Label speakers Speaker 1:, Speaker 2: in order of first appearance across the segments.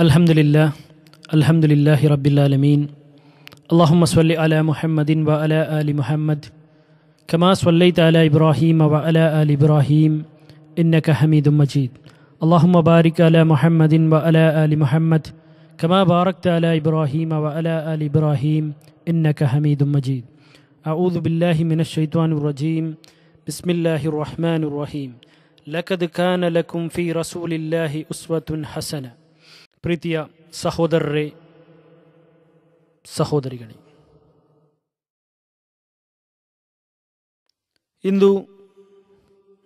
Speaker 1: الحمد لله الحمد لله رب العالمين اللهم صل على محمد وعلى آل محمد كما صليت على إبراهيم وعلى آل إبراهيم إنك حميد مجيد اللهم بارك على محمد وعلى آل محمد كما باركت على إبراهيم وعلى آل إبراهيم إنك حميد مجيد أعوذ بالله من الشيطان الرجيم بسم الله الرحمن الرحيم لقد كان لكم في رسول الله أسوة حسنة ಪ್ರೀತಿಯ ಸಹೋದರರೇ, ಸಹೋದರಿಗಳೇ. ಇಂದು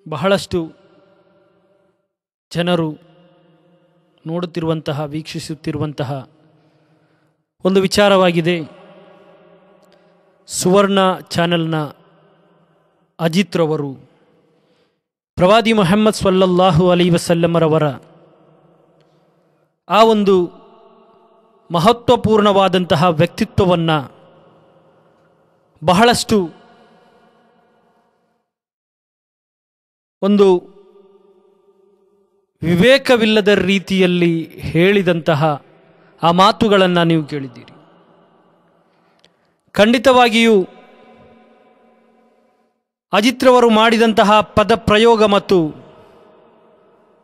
Speaker 1: ಬಹಳಷ್ಟು ಜನರು ನೋಡುತ್ತಿರುವಂತಹ, ವೀಕ್ಷಿಸುತ್ತಿರುವಂತಹ ಒಂದು ವಿಚಾರವಾಗಿದೆ. ಸುವರ್ಣ ಚಾನೆಲ್ನ ಅಜಿತ್ ರವರು, ಪ್ರವಾದಿ ಮೊಹಮ್ಮದ್ ಸಲ್ಲಲ್ಲಾಹು ಅಲಿ ವಸಲ್ಲಮರವರ ಆ ಒಂದು ಮಹತ್ವಪೂರ್ಣವಾದಂತಹ ವ್ಯಕ್ತಿತ್ವವನ್ನು ಬಹಳಷ್ಟು ಒಂದು ವಿವೇಕವಿಲ್ಲದ ರೀತಿಯಲ್ಲಿ ಹೇಳಿದಂತಹ ಆ ಮಾತುಗಳನ್ನು ನೀವು ಕೇಳಿದ್ದೀರಿ. ಖಂಡಿತವಾಗಿಯೂ ಅಜಿತ್ರವರು ಮಾಡಿದಂತಹ ಪದ ಪ್ರಯೋಗ ಮತ್ತು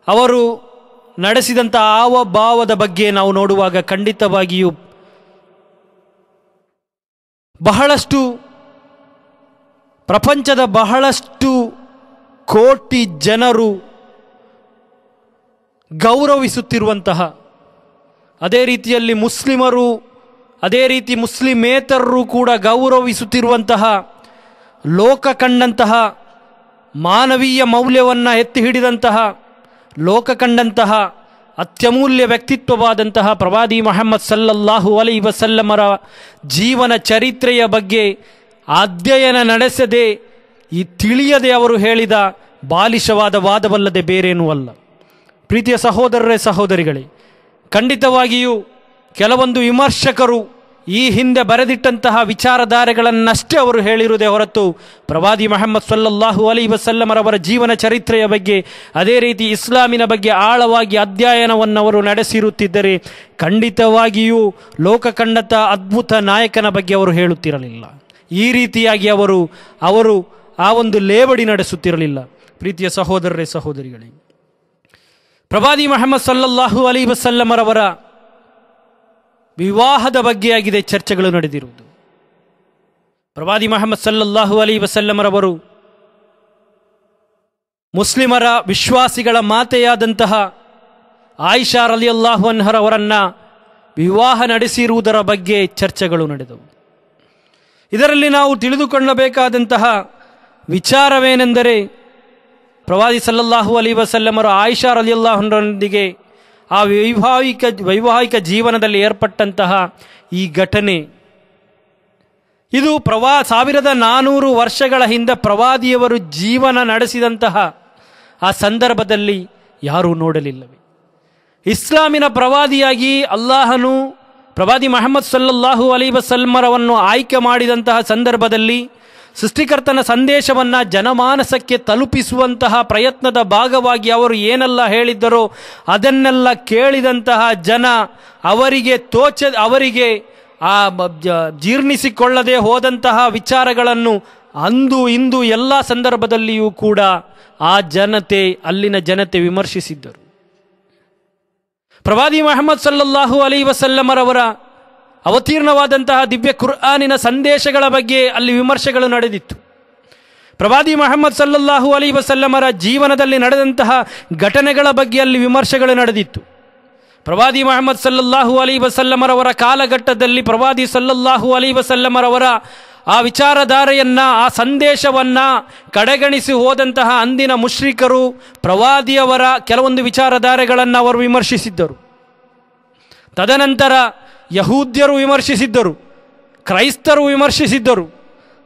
Speaker 1: ಅವರು ನಡೆಸಿದಂಥ ಆವ ಭಾವದ ಬಗ್ಗೆ ನಾವು ನೋಡುವಾಗ ಖಂಡಿತವಾಗಿಯೂ ಬಹಳಷ್ಟು ಪ್ರಪಂಚದ ಬಹಳಷ್ಟು ಕೋಟಿ ಜನರು ಗೌರವಿಸುತ್ತಿರುವಂತಹ ಅದೇ ರೀತಿಯಲ್ಲಿ ಮುಸ್ಲಿಮರು, ಅದೇ ರೀತಿ ಮುಸ್ಲಿಮೇತರರು ಕೂಡ ಗೌರವಿಸುತ್ತಿರುವಂತಹ ಲೋಕ ಕಂಡಂತಹ ಮಾನವೀಯ ಮೌಲ್ಯವನ್ನು ಎತ್ತಿ ಹಿಡಿದಂತಹ ಲೋಕ ಕಂಡಂತಹ ಅತ್ಯಮೂಲ್ಯ ವ್ಯಕ್ತಿತ್ವವಾದಂತಹ ಪ್ರವಾದಿ ಮೊಹಮ್ಮದ್ ಸಲ್ಲಲ್ಲಾಹು ಅಲೈ ವಸಲ್ಲಮರ ಜೀವನ ಚರಿತ್ರೆಯ ಬಗ್ಗೆ ಅಧ್ಯಯನ ನಡೆಸದೆ ಈ ತಿಳಿಯದೆ ಅವರು ಹೇಳಿದ ಬಾಲಿಶವಾದ ವಾದವಲ್ಲದೆ ಬೇರೇನೂ ಅಲ್ಲ. ಪ್ರೀತಿಯ ಸಹೋದರರೇ ಸಹೋದರಿಗಳೇ, ಖಂಡಿತವಾಗಿಯೂ ಕೆಲವೊಂದು ವಿಮರ್ಶಕರು ಈ ಹಿಂದೆ ಬರೆದಿಟ್ಟಂತಹ ವಿಚಾರಧಾರೆಗಳನ್ನಷ್ಟೇ ಅವರು ಹೇಳಿರುವುದೇ ಹೊರತು ಪ್ರವಾದಿ ಮೊಹಮ್ಮದ್ ಸಲ್ಲಲ್ಲಾಹು ಅಲಿ ವಸಲ್ಲಮರವರ ಜೀವನ ಚರಿತ್ರೆಯ ಬಗ್ಗೆ, ಅದೇ ರೀತಿ ಇಸ್ಲಾಮಿನ ಬಗ್ಗೆ ಆಳವಾಗಿ ಅಧ್ಯಯನವನ್ನು ಅವರು ನಡೆಸಿರುತ್ತಿದ್ದರೆ ಖಂಡಿತವಾಗಿಯೂ ಲೋಕ ಅದ್ಭುತ ನಾಯಕನ ಬಗ್ಗೆ ಅವರು ಹೇಳುತ್ತಿರಲಿಲ್ಲ. ಈ ರೀತಿಯಾಗಿ ಅವರು ಅವರು ಆ ಒಂದು ಲೇವಡಿ ನಡೆಸುತ್ತಿರಲಿಲ್ಲ. ಪ್ರೀತಿಯ ಸಹೋದರರೇ, ಸಹೋದರಿಗಳೇ, ಪ್ರವಾದಿ ಮೊಹಮ್ಮದ್ ಸಲ್ಲಲ್ಲಾಹು ಅಲಿ ವಸಲ್ಲಮರವರ ವಿವಾಹದ ಬಗ್ಗೆಯಾಗಿದೆ ಚರ್ಚೆಗಳು ನಡೆದಿರುವುದು. ಪ್ರವಾದಿ ಮೊಹಮ್ಮದ್ ಸಲ್ಲಲ್ಲಾಹು ಅಲಿ ವಸಲ್ಲಮರವರು ಮುಸ್ಲಿಮರ ವಿಶ್ವಾಸಿಗಳ ಮಾತೆಯಾದಂತಹ ಆಯಿಷಾ ಅಲಿ ಅಲ್ಲಾಹು ಅನ್ಹರವರನ್ನು ವಿವಾಹ ನಡೆಸಿರುವುದರ ಬಗ್ಗೆ ಚರ್ಚೆಗಳು ನಡೆದವು. ಇದರಲ್ಲಿ ನಾವು ತಿಳಿದುಕೊಳ್ಳಬೇಕಾದಂತಹ ವಿಚಾರವೇನೆಂದರೆ ಪ್ರವಾದಿ ಸಲ್ಲಲ್ಲಾಹು ಅಲಿ ವಸಲ್ಲಮರು ಆಯಿಷಾ ಅಲಿ ಅಲ್ಲಾಹನೊಂದಿಗೆ ಆ ವೈವಾಹಿಕ ವೈವಾಹಿಕ ಜೀವನದಲ್ಲಿ ಏರ್ಪಟ್ಟಂತಹ ಈ ಘಟನೆ. ಇದು ಪ್ರವಾ, ಸಾವಿರದ ನಾನೂರು ವರ್ಷಗಳ ಹಿಂದೆ ಪ್ರವಾದಿಯವರು ಜೀವನ ನಡೆಸಿದಂತಹ ಆ ಸಂದರ್ಭದಲ್ಲಿ ಯಾರೂ ನೋಡಲಿಲ್ಲವೆ. ಇಸ್ಲಾಮಿನ ಪ್ರವಾದಿಯಾಗಿ ಅಲ್ಲಾಹನು ಪ್ರವಾದಿ ಮೊಹಮ್ಮದ್ ಸಲ್ಲಲ್ಲಾಹು ಅಲಿ ವಸಲ್ಮರವನ್ನು ಆಯ್ಕೆ ಮಾಡಿದಂತಹ ಸಂದರ್ಭದಲ್ಲಿ ಸೃಷ್ಟಿಕರ್ತನ ಸಂದೇಶವನ್ನು ಜನಮಾನಸಕ್ಕೆ ತಲುಪಿಸುವಂತಹ ಪ್ರಯತ್ನದ ಭಾಗವಾಗಿ ಅವರು ಏನೆಲ್ಲ ಹೇಳಿದ್ದರೋ ಅದನ್ನೆಲ್ಲ ಕೇಳಿದಂತಹ ಜನ ಅವರಿಗೆ ತೋಚ, ಅವರಿಗೆ ಆ ಜೀರ್ಣಿಸಿಕೊಳ್ಳದೆ ಹೋದಂತಹ ವಿಚಾರಗಳನ್ನು ಅಂದು ಇಂದು ಎಲ್ಲ ಸಂದರ್ಭದಲ್ಲಿಯೂ ಕೂಡ ಆ ಜನತೆ, ಅಲ್ಲಿನ ಜನತೆ ವಿಮರ್ಶಿಸಿದ್ದರು. ಪ್ರವಾದಿ ಮೊಹಮ್ಮದ್ ಸಲ್ಲಲ್ಲಾಹು ಅಲಿ ವಸಲ್ಲಮರವರ ಅವತೀರ್ಣವಾದಂತಹ ದಿವ್ಯ ಕುರ್ಆನಿನ ಸಂದೇಶಗಳ ಬಗ್ಗೆ ಅಲ್ಲಿ ವಿಮರ್ಶೆಗಳು ನಡೆದಿತ್ತು. ಪ್ರವಾದಿ ಮೊಹಮ್ಮದ್ ಸಲ್ಲಲ್ಲಾಹು ಅಲಿ ವಸಲ್ಲಮರ ಜೀವನದಲ್ಲಿ ನಡೆದಂತಹ ಘಟನೆಗಳ ಬಗ್ಗೆ ಅಲ್ಲಿ ವಿಮರ್ಶೆಗಳು ನಡೆದಿತ್ತು. ಪ್ರವಾದಿ ಮೊಹಮ್ಮದ್ ಸಲ್ಲಲ್ಲಾಹು ಅಲಿ ವಸಲ್ಲಮರವರ ಕಾಲಘಟ್ಟದಲ್ಲಿ ಪ್ರವಾದಿ ಸಲ್ಲಲ್ಲಾಹು ಅಲಿ ವಸಲ್ಲಮರವರ ಆ ವಿಚಾರಧಾರೆಯನ್ನು, ಆ ಸಂದೇಶವನ್ನು ಕಡೆಗಣಿಸಿ ಹೋದಂತಹ ಅಂದಿನ ಮುಶ್ರಿಕರು, ಪ್ರವಾದಿಯವರ ಕೆಲವೊಂದು ವಿಚಾರಧಾರೆಗಳನ್ನು ಅವರು ವಿಮರ್ಶಿಸಿದ್ದರು. ತದನಂತರ ಯಹೂದ್ಯರು ವಿಮರ್ಶಿಸಿದ್ದರು, ಕ್ರೈಸ್ತರು ವಿಮರ್ಶಿಸಿದ್ದರು.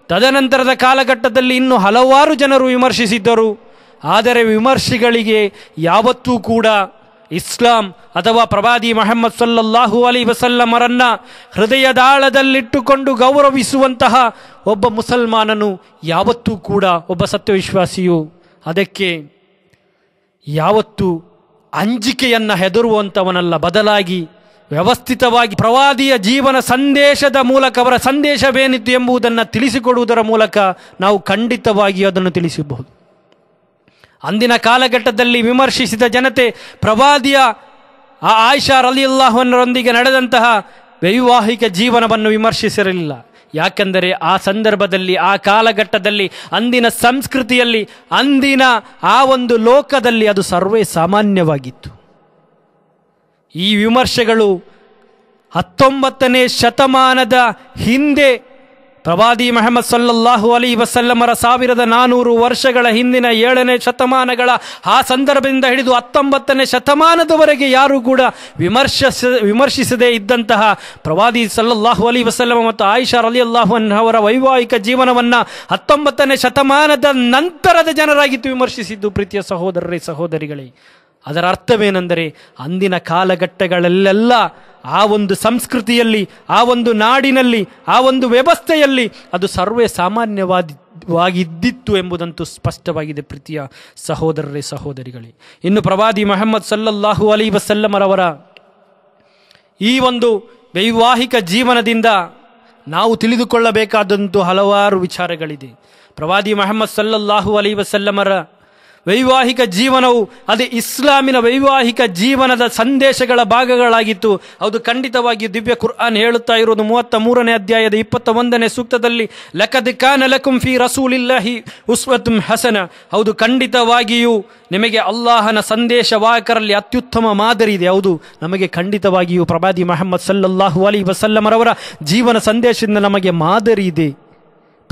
Speaker 1: ತದನಂತರದ ಕಾಲಘಟ್ಟದಲ್ಲಿ ಇನ್ನು ಹಲವಾರು ಜನರು ವಿಮರ್ಶಿಸಿದ್ದರು. ಆದರೆ ವಿಮರ್ಶಿಗಳಿಗೆ ಯಾವತ್ತೂ ಕೂಡ ಇಸ್ಲಾಂ ಅಥವಾ ಪ್ರವಾದಿ ಮೊಹಮ್ಮದ್ ಸಲ್ಲಲ್ಲಾಹು ಅಲಿ ವಸಲ್ಲಮರನ್ನ ಹೃದಯದಾಳದಲ್ಲಿಟ್ಟುಕೊಂಡು ಗೌರವಿಸುವಂತಹ ಒಬ್ಬ ಮುಸಲ್ಮಾನನು ಯಾವತ್ತೂ ಕೂಡ ಒಬ್ಬ ಸತ್ಯವಿಶ್ವಾಸಿಯು. ಅದಕ್ಕೆ ಯಾವತ್ತೂ ಅಂಜಿಕೆಯನ್ನು ಹೆದರುವಂಥವನಲ್ಲ ಬದಲಾಗಿ ವ್ಯವಸ್ಥಿತವಾಗಿ ಪ್ರವಾದಿಯ ಜೀವನ ಸಂದೇಶದ ಮೂಲಕ, ಅವರ ಸಂದೇಶವೇನಿತ್ತು ಎಂಬುದನ್ನು ತಿಳಿಸಿಕೊಡುವುದರ ಮೂಲಕ ನಾವು ಖಂಡಿತವಾಗಿ ಅದನ್ನು ತಿಳಿಸಬಹುದು. ಅಂದಿನ ಕಾಲಘಟ್ಟದಲ್ಲಿ ವಿಮರ್ಶಿಸಿದ ಜನತೆ ಪ್ರವಾದಿಯ ಆ ಆಯಿಷಾ ರಲಿಯುಲ್ಲಾಹನರೊಂದಿಗೆ ನಡೆದಂತಹ ವೈವಾಹಿಕ ಜೀವನವನ್ನು ವಿಮರ್ಶಿಸಿರಲಿಲ್ಲ. ಯಾಕೆಂದರೆ ಆ ಸಂದರ್ಭದಲ್ಲಿ, ಆ ಕಾಲಘಟ್ಟದಲ್ಲಿ, ಅಂದಿನ ಸಂಸ್ಕೃತಿಯಲ್ಲಿ, ಅಂದಿನ ಆ ಒಂದು ಲೋಕದಲ್ಲಿ ಅದು ಸರ್ವೇ ಸಾಮಾನ್ಯವಾಗಿತ್ತು. ಈ ವಿಮರ್ಶೆಗಳು ಹತ್ತೊಂಬತ್ತನೇ ಶತಮಾನದ ಹಿಂದೆ ಪ್ರವಾದಿ ಮಹಮ್ಮದ್ ಸಲ್ಲಲ್ಲಾಹು ಅಲಿ ವಸಲ್ಲಮರ ಸಾವಿರದ ನಾನೂರು ವರ್ಷಗಳ ಹಿಂದಿನ ಏಳನೇ ಶತಮಾನಗಳ ಆ ಸಂದರ್ಭದಿಂದ ಹಿಡಿದು ಹತ್ತೊಂಬತ್ತನೇ ಶತಮಾನದವರೆಗೆ ಯಾರೂ ಕೂಡ ವಿಮರ್ಶ ವಿಮರ್ಶಿಸದೇ ಇದ್ದಂತಹ ಪ್ರವಾದಿ ಸಲ್ಲಲ್ಲಾಹು ಅಲಿ ವಸಲ್ಲಮ ಮತ್ತು ಆಯಿಷಾ ಅಲಿ ಅಲ್ಲಾಹು ಅವರ ವೈವಾಹಿಕ ಜೀವನವನ್ನು ಹತ್ತೊಂಬತ್ತನೇ ಶತಮಾನದ ನಂತರದ ಜನರಾಗಿತ್ತು ವಿಮರ್ಶಿಸಿದ್ದು. ಪ್ರೀತಿಯ ಸಹೋದರರೇ, ಸಹೋದರಿಗಳೇ ಅದರ ಅರ್ಥವೇನೆಂದರೆ ಅಂದಿನ ಕಾಲಘಟ್ಟಗಳಲ್ಲೆಲ್ಲ ಆ ಒಂದು ಸಂಸ್ಕೃತಿಯಲ್ಲಿ, ಆ ಒಂದು ನಾಡಿನಲ್ಲಿ, ಆ ಒಂದು ವ್ಯವಸ್ಥೆಯಲ್ಲಿ ಅದು ಸರ್ವೇ ಸಾಮಾನ್ಯವಾದಿ ವಾಗಿದ್ದಿತ್ತು ಎಂಬುದಂತೂ ಸ್ಪಷ್ಟವಾಗಿದೆ ಪ್ರೀತಿಯ ಸಹೋದರರೇ, ಸಹೋದರಿಗಳೇ. ಇನ್ನು ಪ್ರವಾದಿ ಮೊಹಮ್ಮದ್ ಸಲ್ಲಲ್ಲಾಹು ಅಲಿ ವಸಲ್ಲಮರವರ ಈ ಒಂದು ವೈವಾಹಿಕ ಜೀವನದಿಂದ ನಾವು ತಿಳಿದುಕೊಳ್ಳಬೇಕಾದಂತೂ ಹಲವಾರು ವಿಚಾರಗಳಿದೆ. ಪ್ರವಾದಿ ಮೊಹಮ್ಮದ್ ಸಲ್ಲಲ್ಲಾಹು ಅಲಿ ವಸಲ್ಲಮರ ವೈವಾಹಿಕ ಜೀವನವು ಅದೇ ಇಸ್ಲಾಮಿನ ವೈವಾಹಿಕ ಜೀವನದ ಸಂದೇಶಗಳ ಭಾಗಗಳಾಗಿತ್ತು. ಅದು ಖಂಡಿತವಾಗಿ ದಿವ್ಯ ಕುರ್ಆನ್ ಹೇಳುತ್ತಾ ಇರುವುದು ಮೂವತ್ತ ಮೂರನೇ ಅಧ್ಯಾಯದ ಇಪ್ಪತ್ತ ಒಂದನೇ ಸೂಕ್ತದಲ್ಲಿ, ಲಕದ್ ಕಾನ ಲಕುಂ ಫಿ ರಸೂಲಿಲ್ಲಾಹಿ ಉಸ್ವತುಂ ಹಸನ. ಹೌದು, ಖಂಡಿತವಾಗಿಯೂ ನಿಮಗೆ ಅಲ್ಲಾಹನ ಸಂದೇಶವಾಹಕರಲ್ಲಿ ಅತ್ಯುತ್ತಮ ಮಾದರಿ ಇದೆ. ಹೌದು, ನಮಗೆ ಖಂಡಿತವಾಗಿಯೂ ಪ್ರಭಾದಿ ಮಹಮ್ಮದ್ ಸಲ್ಲಲ್ಲಾಹು ಅಲಿ ವಸಲ್ಲಮರವರ ಜೀವನ ಸಂದೇಶದಿಂದ ನಮಗೆ ಮಾದರಿ ಇದೆ.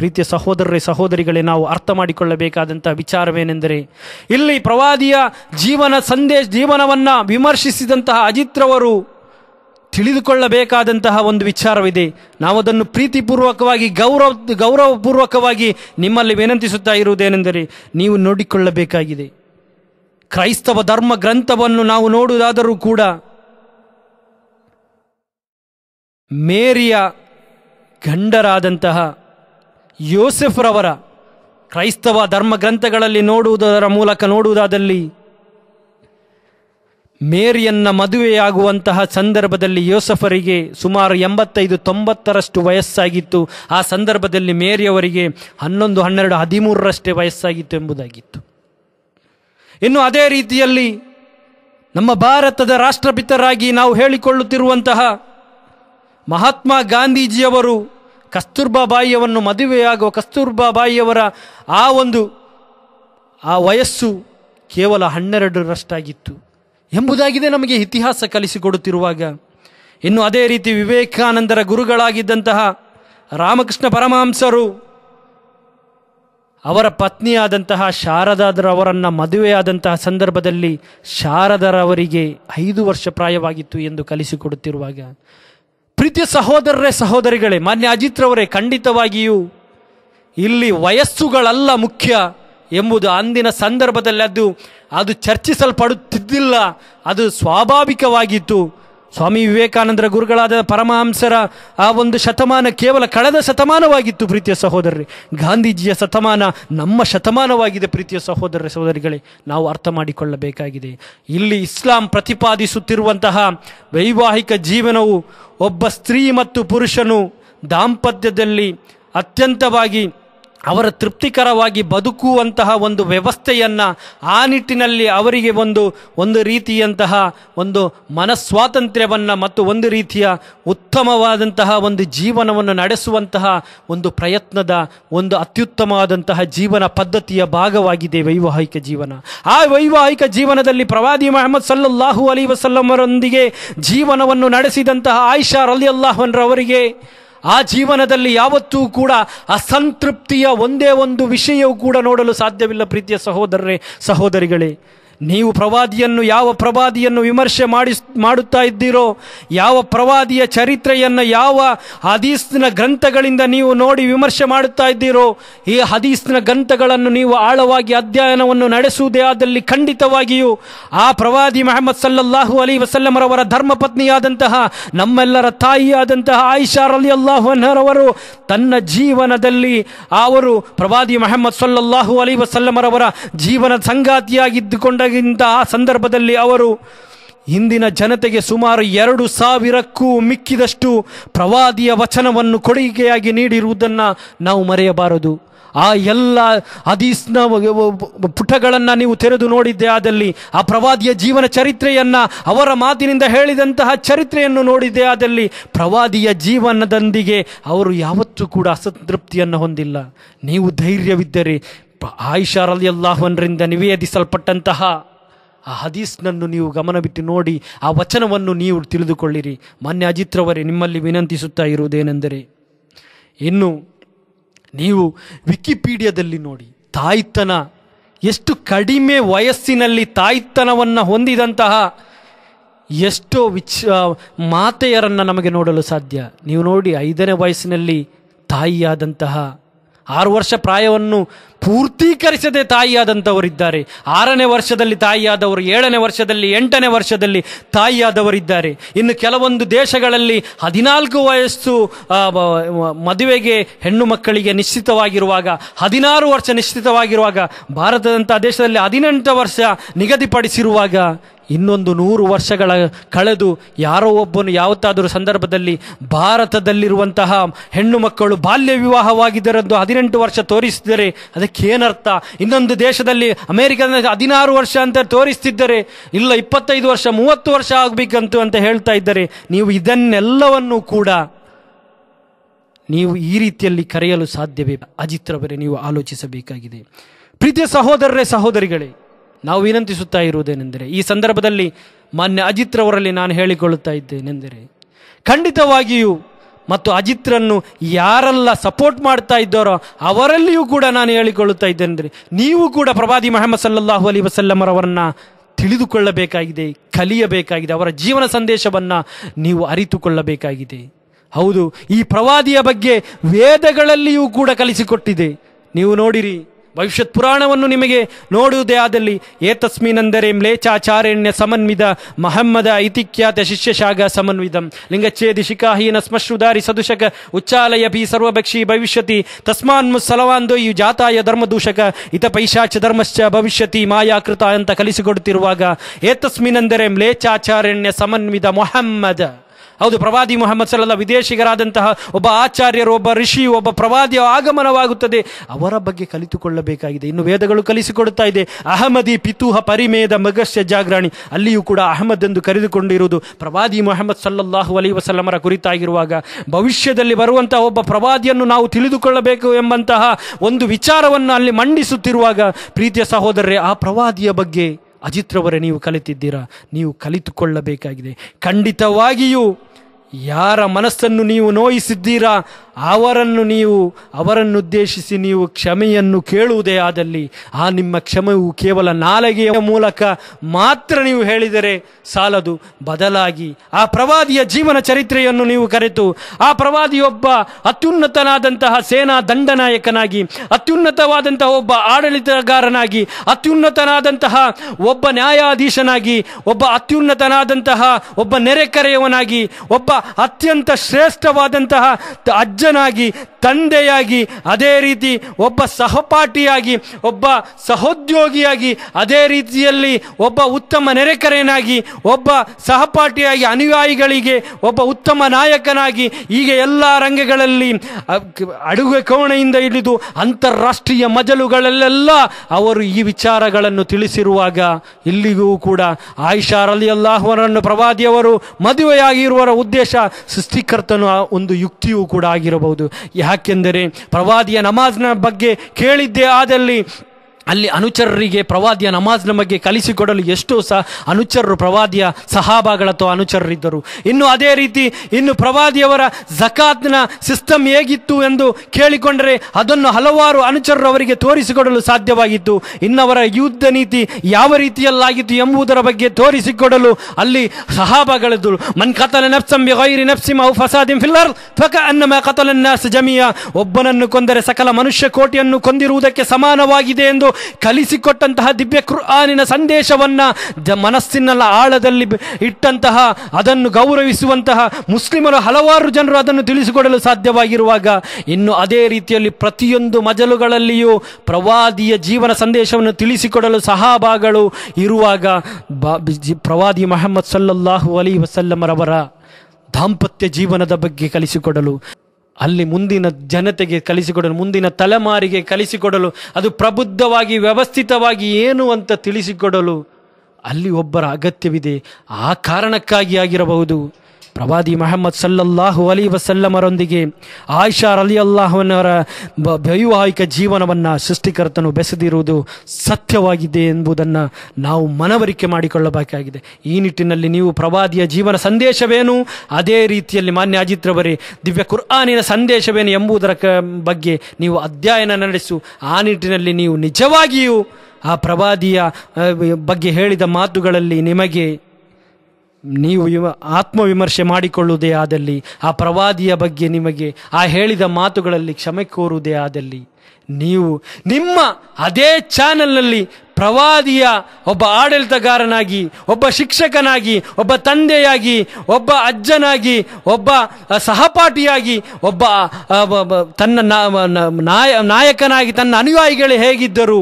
Speaker 1: ಪ್ರೀತಿಯ ಸಹೋದರರೇ, ಸಹೋದರಿಗಳೇ, ನಾವು ಅರ್ಥ ಮಾಡಿಕೊಳ್ಳಬೇಕಾದಂಥ ವಿಚಾರವೇನೆಂದರೆ, ಇಲ್ಲಿ ಪ್ರವಾದಿಯ ಜೀವನ ಸಂದೇಶ, ಜೀವನವನ್ನು ವಿಮರ್ಶಿಸಿದಂತಹ ಅಜಿತ್ರವರು ತಿಳಿದುಕೊಳ್ಳಬೇಕಾದಂತಹ ಒಂದು ವಿಚಾರವಿದೆ. ನಾವು ಅದನ್ನು ಪ್ರೀತಿಪೂರ್ವಕವಾಗಿ, ಗೌರವ, ಗೌರವಪೂರ್ವಕವಾಗಿ ನಿಮ್ಮಲ್ಲಿ ವಿನಂತಿಸುತ್ತಾ ಇರುವುದೇನೆಂದರೆ, ನೀವು ನೋಡಿಕೊಳ್ಳಬೇಕಾಗಿದೆ. ಕ್ರೈಸ್ತವ ಧರ್ಮ ಗ್ರಂಥವನ್ನು ನಾವು ನೋಡುವುದಾದರೂ ಕೂಡ, ಮೇರಿಯ ಗಂಡರಾದಂತಹ ಯೋಸೆಫ್ರವರ ಕ್ರೈಸ್ತವ ಧರ್ಮ ಗ್ರಂಥಗಳಲ್ಲಿ ನೋಡುವುದರ ಮೂಲಕ ನೋಡುವುದಾದಲ್ಲಿ ಮೇರಿಯನ್ನ ಮದುವೆಯಾಗುವಂತಹ ಸಂದರ್ಭದಲ್ಲಿ ಯೋಸಫರಿಗೆ ಸುಮಾರು ಎಂಬತ್ತೈದು, ತೊಂಬತ್ತರಷ್ಟು ವಯಸ್ಸಾಗಿತ್ತು. ಆ ಸಂದರ್ಭದಲ್ಲಿ ಮೇರಿಯವರಿಗೆ ಹನ್ನೊಂದು, ಹನ್ನೆರಡು, ಹದಿಮೂರರಷ್ಟೇ ವಯಸ್ಸಾಗಿತ್ತು ಎಂಬುದಾಗಿತ್ತು. ಇನ್ನು ಅದೇ ರೀತಿಯಲ್ಲಿ ನಮ್ಮ ಭಾರತದ ರಾಷ್ಟ್ರಪಿತರಾಗಿ ನಾವು ಹೇಳಿಕೊಳ್ಳುತ್ತಿರುವಂತಹ ಮಹಾತ್ಮ ಗಾಂಧೀಜಿಯವರು ಕಸ್ತೂರ್ಬಾ ಬಾಯಿಯನ್ನು ಮದುವೆಯಾಗುವ ಕಸ್ತೂರ್ಬಾ ಬಾಯಿಯವರ ಆ ಒಂದು, ಆ ವಯಸ್ಸು ಕೇವಲ ಹನ್ನೆರಡರಷ್ಟಾಗಿತ್ತು. ಎಂಬುದಾಗಿದೆ ನಮಗೆ ಇತಿಹಾಸ ಕಲಿಸಿಕೊಡುತ್ತಿರುವಾಗ. ಇನ್ನು ಅದೇ ರೀತಿ ವಿವೇಕಾನಂದರ ಗುರುಗಳಾಗಿದ್ದಂತಹ ರಾಮಕೃಷ್ಣ ಪರಮಹಂಸರು, ಅವರ ಪತ್ನಿಯಾದಂತಹ ಶಾರದಾದರವರನ್ನು ಮದುವೆಯಾದಂತಹ ಸಂದರ್ಭದಲ್ಲಿ ಶಾರದರವರಿಗೆ ಐದು ವರ್ಷ ಪ್ರಾಯವಾಗಿತ್ತು ಎಂದು ಕಲಿಸಿಕೊಡುತ್ತಿರುವಾಗ. ಪ್ರೀತಿಯ ಸಹೋದರರೇ, ಸಹೋದರಿಗಳೇ, ಮಾನ್ಯ ಅಜಿತ್ರವರೇ ಖಂಡಿತವಾಗಿಯೂ ಇಲ್ಲಿ ವಯಸ್ಸುಗಳಲ್ಲ ಮುಖ್ಯ ಎಂಬುದು ಅಂದಿನ ಸಂದರ್ಭದಲ್ಲಿ ಅದು ಅದು ಚರ್ಚಿಸಲ್ಪಡುತ್ತಿದ್ದಿಲ್ಲ, ಅದು ಸ್ವಾಭಾವಿಕವಾಗಿತ್ತು. ಸ್ವಾಮಿ ವಿವೇಕಾನಂದರ ಗುರುಗಳಾದ ಪರಮಹಂಸರ ಆ ಒಂದು ಶತಮಾನ ಕೇವಲ ಕಳೆದ ಶತಮಾನವಾಗಿತ್ತು ಪ್ರೀತಿಯ ಸಹೋದರರೇ. ಗಾಂಧೀಜಿಯ ಶತಮಾನ ನಮ್ಮ ಶತಮಾನವಾಗಿದೆ ಪ್ರೀತಿಯ ಸಹೋದರ ಸಹೋದರಿಗಳೇ. ನಾವು ಅರ್ಥ ಮಾಡಿಕೊಳ್ಳಬೇಕಾಗಿದೆ. ಇಲ್ಲಿ ಇಸ್ಲಾಂ ಪ್ರತಿಪಾದಿಸುತ್ತಿರುವಂತಹ ವೈವಾಹಿಕ ಜೀವನವು ಒಬ್ಬ ಸ್ತ್ರೀ ಮತ್ತು ಪುರುಷನು ದಾಂಪತ್ಯದಲ್ಲಿ ಅತ್ಯಂತವಾಗಿ ಅವರ ತೃಪ್ತಿಕರವಾಗಿ ಬದುಕುವಂತಹ ಒಂದು ವ್ಯವಸ್ಥೆಯನ್ನು ಆ ನಿಟ್ಟಿನಲ್ಲಿ ಅವರಿಗೆ ಒಂದು ಒಂದು ರೀತಿಯಂತಹ ಒಂದು ಮನಸ್ವಾತಂತ್ರ್ಯವನ್ನು ಮತ್ತು ಒಂದು ರೀತಿಯ ಉತ್ತಮವಾದಂತಹ ಒಂದು ಜೀವನವನ್ನು ನಡೆಸುವಂತಹ ಒಂದು ಪ್ರಯತ್ನದ ಒಂದು ಅತ್ಯುತ್ತಮವಾದಂತಹ ಜೀವನ ಪದ್ಧತಿಯ ಭಾಗವಾಗಿದೆ ವೈವಾಹಿಕ ಜೀವನ. ಆ ವೈವಾಹಿಕ ಜೀವನದಲ್ಲಿ ಪ್ರವಾದಿ ಮೊಹಮ್ಮದ್ ಸಲ್ಲಲ್ಲಾಹು ಅಲಿ ವಸಲ್ಲಮರೊಂದಿಗೆ ಜೀವನವನ್ನು ನಡೆಸಿದಂತಹ ಆಯಿಷಾ ರಲಿ ಅಲ್ಲಾಹನ್ರವರಿಗೆ ಆ ಜೀವನದಲ್ಲಿ ಯಾವತ್ತೂ ಕೂಡ ಅಸಂತೃಪ್ತಿಯ ಒಂದೇ ಒಂದು ವಿಷಯವೂ ಕೂಡ ನೋಡಲು ಸಾಧ್ಯವಿಲ್ಲ ಪ್ರೀತಿಯ ಸಹೋದರರೇ ಸಹೋದರಿಗಳೇ. ನೀವು ಪ್ರವಾದಿಯನ್ನು ಯಾವ ಪ್ರವಾದಿಯನ್ನು ವಿಮರ್ಶೆ ಮಾಡಿಸ್, ಮಾಡುತ್ತಾ ಇದ್ದೀರೋ, ಯಾವ ಪ್ರವಾದಿಯ ಚರಿತ್ರೆಯನ್ನು, ಯಾವ ಹದೀಸ್ನ ಗ್ರಂಥಗಳಿಂದ ನೀವು ನೋಡಿ ವಿಮರ್ಶೆ ಮಾಡುತ್ತಾ ಇದ್ದೀರೋ, ಈ ಹದೀಸ್ನ ಗ್ರಂಥಗಳನ್ನು ನೀವು ಆಳವಾಗಿ ಅಧ್ಯಯನವನ್ನು ನಡೆಸುವುದೇ ಆದಲ್ಲಿ ಖಂಡಿತವಾಗಿಯೂ ಆ ಪ್ರವಾದಿ ಮೊಹಮ್ಮದ್ ಸಲ್ಲಲ್ಲಾಹು ಅಲಿ ವಸಲ್ಲಮರವರ ಧರ್ಮಪತ್ನಿಯಾದಂತಹ, ನಮ್ಮೆಲ್ಲರ ತಾಯಿಯಾದಂತಹ ಆಯಿಷಾ ಅಲಿ ಅಲ್ಲಾಹು ತನ್ನ ಜೀವನದಲ್ಲಿ ಅವರು ಪ್ರವಾದಿ ಮೊಹಮ್ಮದ್ ಸಲ್ಲಲ್ಲಾಹು ಅಲಿ ವಸಲ್ಲಮರವರ ಜೀವನ ಸಂಗಾತಿಯಾಗಿದ್ದುಕೊಂಡಾಗ ಮಾಡಿದಾಗಿಂತ ಆ ಸಂದರ್ಭದಲ್ಲಿ ಅವರು ಹಿಂದಿನ ಜನತೆಗೆ ಸುಮಾರು ಎರಡು ಸಾವಿರಕ್ಕೂ ಮಿಕ್ಕಿದಷ್ಟು ಪ್ರವಾದಿಯ ವಚನವನ್ನು ಕೊಡುಗೆಯಾಗಿ ನೀಡಿರುವುದನ್ನು ನಾವು ಮರೆಯಬಾರದು. ಆ ಎಲ್ಲ ಅಧೀಸ್ನ ಪುಟಗಳನ್ನು ನೀವು ತೆರೆದು ನೋಡಿದ್ದೆ ಆದಲ್ಲಿ, ಆ ಪ್ರವಾದಿಯ ಜೀವನ ಚರಿತ್ರೆಯನ್ನು ಅವರ ಮಾತಿನಿಂದ ಹೇಳಿದಂತಹ ಚರಿತ್ರೆಯನ್ನು ನೋಡಿದ್ದೆ ಆದಲ್ಲಿ ಪ್ರವಾದಿಯ ಜೀವನದೊಂದಿಗೆ ಅವರು ಯಾವತ್ತೂ ಕೂಡ ಅಸಂತೃಪ್ತಿಯನ್ನು ಹೊಂದಿಲ್ಲ. ನೀವು ಧೈರ್ಯವಿದ್ದರೆ ಆಯಿಷಾ ರಲಿಯಲ್ಲಾಹನ್ರಿಂದ ನಿವೇದಿಸಲ್ಪಟ್ಟಂತಹ ಆ ಹದೀಸ್ನನ್ನು ನೀವು ಗಮನವಿಟ್ಟು ನೋಡಿ, ಆ ವಚನವನ್ನು ನೀವು ತಿಳಿದುಕೊಳ್ಳಿರಿ. ಮಾನ್ಯ ಅಜಿತ್ರವರೇ ನಿಮ್ಮಲ್ಲಿ ವಿನಂತಿಸುತ್ತಾ ಇರುವುದೇನೆಂದರೆ, ಇನ್ನು ನೀವು ವಿಕಿಪೀಡಿಯಾದಲ್ಲಿ ನೋಡಿ, ತಾಯ್ತನ ಎಷ್ಟು ಕಡಿಮೆ ವಯಸ್ಸಿನಲ್ಲಿ ತಾಯ್ತನವನ್ನು ಹೊಂದಿದಂತಹ ಎಷ್ಟೋ ವಿಚ್ ಮಾತೆಯರನ್ನು ನಮಗೆ ನೋಡಲು ಸಾಧ್ಯ. ನೀವು ನೋಡಿ, ಐದನೇ ವಯಸ್ಸಿನಲ್ಲಿ ತಾಯಿಯಾದಂತಹ, ಆರು ವರ್ಷ ಪ್ರಾಯವನ್ನು ಪೂರ್ತೀಕರಿಸದೆ ತಾಯಿಯಾದಂಥವರಿದ್ದಾರೆ ಆರನೇ ವರ್ಷದಲ್ಲಿ ತಾಯಿಯಾದವರು, ಏಳನೇ ವರ್ಷದಲ್ಲಿ, ಎಂಟನೇ ವರ್ಷದಲ್ಲಿ ತಾಯಿಯಾದವರಿದ್ದಾರೆ. ಇನ್ನು ಕೆಲವೊಂದು ದೇಶಗಳಲ್ಲಿ ಹದಿನಾಲ್ಕು ವಯಸ್ಸು ಮದುವೆಗೆ ಹೆಣ್ಣು ಮಕ್ಕಳಿಗೆ ನಿಶ್ಚಿತವಾಗಿರುವಾಗ, ಹದಿನಾರು ವರ್ಷ ನಿಶ್ಚಿತವಾಗಿರುವಾಗ ಭಾರತದಂಥ ದೇಶದಲ್ಲಿ ಹದಿನೆಂಟು ವರ್ಷ ನಿಗದಿಪಡಿಸಿರುವಾಗ ಇನ್ನೊಂದು ನೂರು ವರ್ಷಗಳ ಕಳೆದು ಯಾರೋ ಒಬ್ಬನು ಯಾವತ್ತಾದರೂ ಸಂದರ್ಭದಲ್ಲಿ ಭಾರತದಲ್ಲಿರುವಂತಹ ಹೆಣ್ಣು ಮಕ್ಕಳು ಬಾಲ್ಯ ವಿವಾಹವಾಗಿದ್ದರೆಂದು ಹದಿನೆಂಟು ವರ್ಷ ತೋರಿಸಿದರೆ ಅದಕ್ಕೇನರ್ಥ ಇನ್ನೊಂದು ದೇಶದಲ್ಲಿ ಅಮೆರಿಕದ ಹದಿನಾರು ವರ್ಷ ಅಂತ ತೋರಿಸ್ತಿದ್ದರೆ, ಇಲ್ಲ ಇಪ್ಪತ್ತೈದು ವರ್ಷ, ಮೂವತ್ತು ವರ್ಷ ಆಗಬೇಕಂತೂ ಅಂತ ಹೇಳ್ತಾ ಇದ್ದರೆ ನೀವು ಇದನ್ನೆಲ್ಲವನ್ನು ಕೂಡ ನೀವು ಈ ರೀತಿಯಲ್ಲಿ ಕರೆಯಲು ಸಾಧ್ಯವೇ? ಅಜಿತ್ರವರೇ ನೀವು ಆಲೋಚಿಸಬೇಕಾಗಿದೆ. ಪ್ರೀತಿಯ ಸಹೋದರರೇ, ಸಹೋದರಿಗಳೇ ನಾವು ವಿನಂತಿಸುತ್ತಾ ಇರುವುದೇನೆಂದರೆ, ಈ ಸಂದರ್ಭದಲ್ಲಿ ಮಾನ್ಯ ಅಜಿತ್ರವರಲ್ಲಿ ನಾನು ಹೇಳಿಕೊಳ್ಳುತ್ತಾ ಇದ್ದೇನೆಂದರೆ, ಖಂಡಿತವಾಗಿಯೂ ಮತ್ತು ಅಜಿತ್ರನ್ನು ಯಾರೆಲ್ಲ ಸಪೋರ್ಟ್ ಮಾಡ್ತಾ ಇದ್ದಾರೋ ಅವರಲ್ಲಿಯೂ ಕೂಡ ನಾನು ಹೇಳಿಕೊಳ್ಳುತ್ತಾ ಇದ್ದೇನೆಂದರೆ, ನೀವು ಕೂಡ ಪ್ರವಾದಿ ಮೊಹಮ್ಮದ್ ಸಲ್ಲಲ್ಲಾಹು ಅಲಿ ವಸಲ್ಲಮರವರನ್ನ ತಿಳಿದುಕೊಳ್ಳಬೇಕಾಗಿದೆ, ಕಲಿಯಬೇಕಾಗಿದೆ, ಅವರ ಜೀವನ ಸಂದೇಶವನ್ನು ನೀವು ಅರಿತುಕೊಳ್ಳಬೇಕಾಗಿದೆ. ಹೌದು, ಈ ಪ್ರವಾದಿಯ ಬಗ್ಗೆ ವೇದಗಳಲ್ಲಿಯೂ ಕೂಡ ಕಲಿಸಿಕೊಟ್ಟಿದೆ. ನೀವು ನೋಡಿರಿ ಭವಿಷ್ಯತ್ ಪುರಾಣವನ್ನು ನಿಮಗೆ ನೋಡುವುದೇ ಆದಲ್ಲಿ ಏತಸ್ಮಿನಂದರೆ ಮ್ಲೇಚಾಚಾರ್ಯಣ್ಯ ಸಮನ್ವಿದ ಮಹಮ್ಮದ ಐತಿಖ್ಯಾತ ಶಿಷ್ಯಶಾಗ ಸಮನ್ವಿತಂ, ಲಿಂಗಚ್ಛೇದಿ ಶಿಖಾಹೀನ ಸ್ಮಶ್ರುದಾರಿ ಸದುಷಕ ಉಚ್ಚಾಲಯ ಪಿ ಸರ್ವಭಕ್ಷಿ ಭವಿಷ್ಯತಿ ತಸ್ಮಾನ್ ಸಲವಾಂದೋ ಈ ಜಾತಾಯ ಧರ್ಮದೂಷಕ, ಇತ ಪೈಶಾಚ ಧರ್ಮಶ್ಚ ಭವಿಷ್ಯತಿ ಮಾಯಾಕೃತ ಅಂತ ಕಲಿಸಿಕೊಡುತ್ತಿರುವಾಗ ಏತಸ್ಮಿನಂದರೆ ಮ್ಲೇಚಾಚಾರ್ಯಣ್ಯ ಸಮನ್ವಿದ ಮೊಹಮ್ಮದ ಹೌದು, ಪ್ರವಾದಿ ಮೊಹಮ್ಮದ್ ಸಲ್ಲಾ ವಿದೇಶಿಗರಾದಂತಹ ಒಬ್ಬ ಆಚಾರ್ಯರು, ಒಬ್ಬ ಋಷಿ, ಒಬ್ಬ ಪ್ರವಾದಿಯ ಆಗಮನವಾಗುತ್ತದೆ. ಅವರ ಬಗ್ಗೆ ಕಲಿತುಕೊಳ್ಳಬೇಕಾಗಿದೆ. ಇನ್ನು ವೇದಗಳು ಕಲಿಸಿಕೊಡುತ್ತಾ ಇದೆ. ಅಹಮದಿ ಪಿತೂಹ ಪರಿಮೇದ ಮಗಸ್ಯ ಜಾಗ್ರಾಣಿ. ಅಲ್ಲಿಯೂ ಕೂಡ ಅಹಮದ್ ಎಂದು ಕರೆದುಕೊಂಡಿರುವುದು ಪ್ರವಾದಿ ಮೊಹಮ್ಮದ್ ಸಲ್ಲಲ್ಲಾಹು ಅಲಿ ವಸಲ್ಲಮರ ಕುರಿತಾಗಿರುವಾಗ. ಭವಿಷ್ಯದಲ್ಲಿ ಬರುವಂತಹ ಒಬ್ಬ ಪ್ರವಾದಿಯನ್ನು ನಾವು ತಿಳಿದುಕೊಳ್ಳಬೇಕು ಎಂಬಂತಹ ಒಂದು ವಿಚಾರವನ್ನು ಅಲ್ಲಿ ಮಂಡಿಸುತ್ತಿರುವಾಗ, ಪ್ರೀತಿಯ ಸಹೋದರರೇ, ಆ ಪ್ರವಾದಿಯ ಬಗ್ಗೆ ಅಜಿತ್ರವರೇ, ನೀವು ಕಲಿತಿದ್ದೀರಾ? ನೀವು ಕಲಿತುಕೊಳ್ಳಬೇಕಾಗಿದೆ. ಖಂಡಿತವಾಗಿಯೂ ಯಾರ ಮನಸ್ಸನ್ನು ನೀವು ನೋಯಿಸಿದ್ದೀರಾ, ಅವರನ್ನು ನೀವು, ಅವರನ್ನುದ್ದೇಶಿಸಿ ನೀವು ಕ್ಷಮೆಯನ್ನು ಕೇಳುವುದೇ ಆದಲ್ಲಿ, ಆ ನಿಮ್ಮ ಕ್ಷಮೆಯು ಕೇವಲ ನಾಲಗೆಯ ಮೂಲಕ ಮಾತ್ರ ನೀವು ಹೇಳಿದರೆ ಸಾಲದು. ಬದಲಾಗಿ ಆ ಪ್ರವಾದಿಯ ಜೀವನ ಚರಿತ್ರೆಯನ್ನು ನೀವು ಕರೆತು, ಆ ಪ್ರವಾದಿಯೊಬ್ಬ ಅತ್ಯುನ್ನತನಾದಂತಹ ಸೇನಾ ದಂಡನಾಯಕನಾಗಿ, ಅತ್ಯುನ್ನತವಾದಂತಹ ಒಬ್ಬ ಆಡಳಿತಗಾರನಾಗಿ, ಅತ್ಯುನ್ನತನಾದಂತಹ ಒಬ್ಬ ನ್ಯಾಯಾಧೀಶನಾಗಿ, ಒಬ್ಬ ಅತ್ಯುನ್ನತನಾದಂತಹ ಒಬ್ಬ ನೆರೆಕರೆಯವನಾಗಿ, ಒಬ್ಬ ಅತ್ಯಂತ ಶ್ರೇಷ್ಠವಾದಂತಹ ಅಜ್ಜನಾಗಿ, ತಂದೆಯಾಗಿ, ಅದೇ ರೀತಿ ಒಬ್ಬ ಸಹಪಾಠಿಯಾಗಿ, ಒಬ್ಬ ಸಹೋದ್ಯೋಗಿಯಾಗಿ, ಅದೇ ರೀತಿಯಲ್ಲಿ ಒಬ್ಬ ಉತ್ತಮ ನೆರೆಕರೆಯನಾಗಿ, ಒಬ್ಬ ಸಹಪಾಠಿಯಾಗಿ, ಅನುಯಾಯಿಗಳಿಗೆ, ಒಬ್ಬ ಉತ್ತಮ ನಾಯಕನಾಗಿ ಹೀಗೆ ಎಲ್ಲ ರಂಗಗಳಲ್ಲಿ ಅಡುಗೆ ಕೋಣೆಯಿಂದ ಹಿಡಿದು ಅಂತಾರಾಷ್ಟ್ರೀಯ ಮಜಲುಗಳಲ್ಲೆಲ್ಲ ಅವರು ಈ ವಿಚಾರಗಳನ್ನು ತಿಳಿಸಿರುವಾಗ ಇಲ್ಲಿಗೂ ಕೂಡ ಆಯಿಷಾ ಅಲಿ ಅಲ್ಲಾಹರನ್ನು ಪ್ರವಾದಿಯವರು ಮದುವೆಯಾಗಿರುವ ಉದ್ದೇಶ ಸೃಷ್ಟಿಕರ್ತನು ಆ ಒಂದು ಯುಕ್ತಿಯೂ ಕೂಡ ಆಗಿರಬಹುದು. ಯಾಕೆಂದರೆ ಪ್ರವಾದಿಯ ನಮಾಜ್ನ ಬಗ್ಗೆ ಕೇಳಿದ್ದೇ ಆದಲ್ಲಿ ಅಲ್ಲಿ ಅನುಚರರಿಗೆ ಪ್ರವಾದಿಯ ನಮಾಜ್ನ ಬಗ್ಗೆ ಕಲಿಸಿಕೊಡಲು ಎಷ್ಟೋ ಸಹ ಅನುಚರರು ಪ್ರವಾದಿಯ ಸಹಾಬಾಗಳ ಅಥವಾ ಅನುಚರರಿದ್ದರು. ಇನ್ನು ಅದೇ ರೀತಿ ಇನ್ನು ಪ್ರವಾದಿಯವರ ಜಕಾತ್ನ ಸಿಸ್ಟಮ್ ಹೇಗಿತ್ತು ಎಂದು ಕೇಳಿಕೊಂಡರೆ ಅದನ್ನು ಹಲವಾರು ಅನುಚರರು ಅವರಿಗೆ ತೋರಿಸಿಕೊಡಲು ಸಾಧ್ಯವಾಗಿತ್ತು. ಇನ್ನವರ ಯುದ್ಧ ನೀತಿ ಯಾವ ರೀತಿಯಲ್ಲಾಗಿತ್ತು ಎಂಬುದರ ಬಗ್ಗೆ ತೋರಿಸಿಕೊಡಲು ಅಲ್ಲಿ ಸಹಾಬಾಗಳಿದ್ದರು ಮನ್ ಕತಲ ನಫ್ಸಂ ಬಿಗೈರಿ ನಫ್ಸಿಂ ಅವು ಫಸಾದಿಂ ಫಿಲ್ಲರ್ ಫಕ ಅನ್ನಮ ಕತಲ ನಾಸ್ ಜಮಿಯ. ಒಬ್ಬನನ್ನು ಕೊಂದರೆ ಸಕಲ ಮನುಷ್ಯ ಕೋಟಿಯನ್ನು ಕೊಂದಿರುವುದಕ್ಕೆ ಸಮಾನವಾಗಿದೆ ಎಂದು ಕಲಿಸಿಕೊಟ್ಟಂತಹ ದಿವ್ಯ ಕುರ್ಆನಿನ ಸಂದೇಶವನ್ನು ಜ ಮನಸ್ಸಿನ ಆಳದಲ್ಲಿ ಇಟ್ಟಂತಹ, ಅದನ್ನು ಗೌರವಿಸುವಂತಹ ಮುಸ್ಲಿಮರು ಹಲವಾರು ಜನರು ಅದನ್ನು ತಿಳಿಸಿಕೊಡಲು ಸಾಧ್ಯವಾಗಿರುವಾಗ ಇನ್ನು ಅದೇ ರೀತಿಯಲ್ಲಿ ಪ್ರತಿಯೊಂದು ಮಜಲುಗಳಲ್ಲಿಯೂ ಪ್ರವಾದಿಯ ಜೀವನ ಸಂದೇಶವನ್ನು ತಿಳಿಸಿಕೊಡಲು ಸಹಾಬಾಗಳು ಇರುವಾಗ ಪ್ರವಾದಿ ಮಹಮ್ಮದ್ ಸಲ್ಲಲ್ಲಾಹು ಅಲಿ ವಸಲ್ಲಮರವರ ದಾಂಪತ್ಯ ಜೀವನದ ಬಗ್ಗೆ ಕಲಿಸಿಕೊಡಲು ಅಲ್ಲಿ ಮುಂದಿನ ಜನತೆಗೆ ಕಲಿಸಿಕೊಡಲು, ಮುಂದಿನ ತಲೆಮಾರಿಗೆ ಕಲಿಸಿಕೊಡಲು, ಅದು ಪ್ರಬುದ್ಧವಾಗಿ ವ್ಯವಸ್ಥಿತವಾಗಿ ಏನು ಅಂತ ತಿಳಿಸಿಕೊಡಲು ಅಲ್ಲಿ ಒಬ್ಬರ ಅಗತ್ಯವಿದೆ. ಆ ಕಾರಣಕ್ಕಾಗಿ ಆಗಿರಬಹುದು. ಪ್ರವಾದಿ ಮಹಮ್ಮದ್ ಸಲ್ಲಲ್ಲಾಹು ಅಲಿ ವಸಲ್ಲಮರೊಂದಿಗೆ ಆಯಿಷಾ ಅಲಿ ಅಲ್ಲಾಹನವರ ವೈವಾಹಿಕ ಜೀವನವನ್ನು ಸೃಷ್ಟಿಕರ್ತನು ಬೆಸೆದಿರುವುದು ಸತ್ಯವಾಗಿದೆ ಎಂಬುದನ್ನು ನಾವು ಮನವರಿಕೆ ಮಾಡಿಕೊಳ್ಳಬೇಕಾಗಿದೆ. ಈ ನಿಟ್ಟಿನಲ್ಲಿ ನೀವು ಪ್ರವಾದಿಯ ಜೀವನ ಸಂದೇಶವೇನು? ಅದೇ ರೀತಿಯಲ್ಲಿ ಮಾನ್ಯ ಅಜಿತ್ರವರೇ ದಿವ್ಯ ಕುರ್ಆನಿನ ಸಂದೇಶವೇನು ಎಂಬುದರ ಬಗ್ಗೆ ನೀವು ಅಧ್ಯಯನ ನಡೆಸು. ಆ ನಿಟ್ಟಿನಲ್ಲಿ ನೀವು ನಿಜವಾಗಿಯೂ ಆ ಪ್ರವಾದಿಯ ಬಗ್ಗೆ ಹೇಳಿದ ಮಾತುಗಳಲ್ಲಿ ನಿಮಗೆ ನೀವು ವಿಮ, ಆತ್ಮವಿಮರ್ಶೆ ಮಾಡಿಕೊಳ್ಳುವುದೇ ಆದಲ್ಲಿ, ಆ ಪ್ರವಾದಿಯ ಬಗ್ಗೆ ನಿಮಗೆ, ಆ ಹೇಳಿದ ಮಾತುಗಳಲ್ಲಿ ಕ್ಷಮೆ ಕೋರುವುದೇ ಆದಲ್ಲಿ, ನೀವು ನಿಮ್ಮ ಅದೇ ಚಾನೆಲ್ನಲ್ಲಿ ಪ್ರವಾದಿಯ ಒಬ್ಬ ಆಡಳಿತಗಾರನಾಗಿ, ಒಬ್ಬ ಶಿಕ್ಷಕನಾಗಿ, ಒಬ್ಬ ತಂದೆಯಾಗಿ, ಒಬ್ಬ ಅಜ್ಜನಾಗಿ, ಒಬ್ಬ ಸಹಪಾಠಿಯಾಗಿ, ಒಬ್ಬ ತನ್ನ ನಾಯ, ನಾಯಕನಾಗಿ ತನ್ನ ಅನುಯಾಯಿಗಳು ಹೇಗಿದ್ದರು,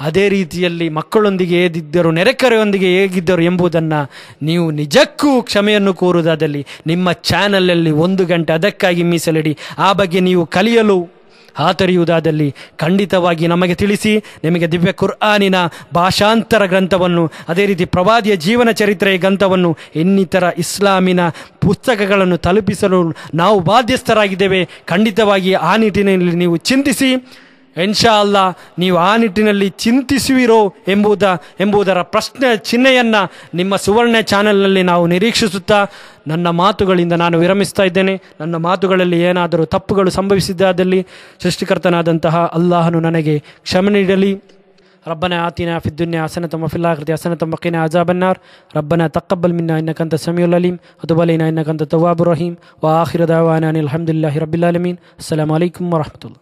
Speaker 1: ಅದೇ ರೀತಿಯಲ್ಲಿ ಮಕ್ಕಳೊಂದಿಗೆ ಹೇಗಿದ್ದರು ನೆರೆಕರೆಯೊಂದಿಗೆ ಹೇಗಿದ್ದರು ಎಂಬುದನ್ನು ನೀವು ನಿಜಕ್ಕೂ ಕ್ಷಮೆಯನ್ನು ಕೋರುವುದಾದಲ್ಲಿ ನಿಮ್ಮ ಚಾನಲಲ್ಲಿ ಒಂದು ಗಂಟೆ ಅದಕ್ಕಾಗಿ ಮೀಸಲಿಡಿ, ಆ ಬಗ್ಗೆ ನೀವು ಕಲಿಯಲು ಹಾತೊರೆಯುವುದಾದಲ್ಲಿ ಖಂಡಿತವಾಗಿ ನಮಗೆ ತಿಳಿಸಿ ನಿಮಗೆ ದಿವ್ಯ ಕುರ್ಆನಿನ ಭಾಷಾಂತರ ಗ್ರಂಥವನ್ನು, ಅದೇ ರೀತಿ ಪ್ರವಾದಿಯ ಜೀವನ ಚರಿತ್ರೆಯ ಗ್ರಂಥವನ್ನು, ಇನ್ನಿತರ ಇಸ್ಲಾಮಿನ ಪುಸ್ತಕಗಳನ್ನು ತಲುಪಿಸಲು ನಾವು ಬಾಧ್ಯಸ್ಥರಾಗಿದ್ದೇವೆ. ಖಂಡಿತವಾಗಿ ಆ ನಿಟ್ಟಿನಲ್ಲಿ ನೀವು ಚಿಂತಿಸಿ. ಇನ್ಶಾ ಅಲ್ಲಾ ನೀವು ಆ ನಿಟ್ಟಿನಲ್ಲಿ ಚಿಂತಿಸುವಿರೋ ಎಂಬುದ ಎಂಬುದರ ಪ್ರಶ್ನೆ ಚಿಹ್ನೆಯನ್ನು ನಿಮ್ಮ ಸುವರ್ಣ ಚಾನೆಲ್ನಲ್ಲಿ ನಾವು ನಿರೀಕ್ಷಿಸುತ್ತಾ ನನ್ನ ಮಾತುಗಳಿಂದ ನಾನು ವಿರಮಿಸ್ತಾ ಇದ್ದೇನೆ ನನ್ನ ಮಾತುಗಳಲ್ಲಿ ಏನಾದರೂ ತಪ್ಪುಗಳು ಸಂಭವಿಸಿದ್ದಾದಲ್ಲಿ ಸೃಷ್ಟಿಕರ್ತನಾದಂತಹ ಅಲ್ಲಾಹನು ನನಗೆ ಕ್ಷಮೆ ನೀಡಲಿ ربنا آتنا في الدنيا حسنة وفي الآخرة حسنة وقنا عذاب النار ربنا تقبل منا إنك أنت السميع العليم وتب علينا إنك أنت التواب الرحيم وآخر دعوانا أن الحمد لله رب العالمين السلام عليكم ورحمة الله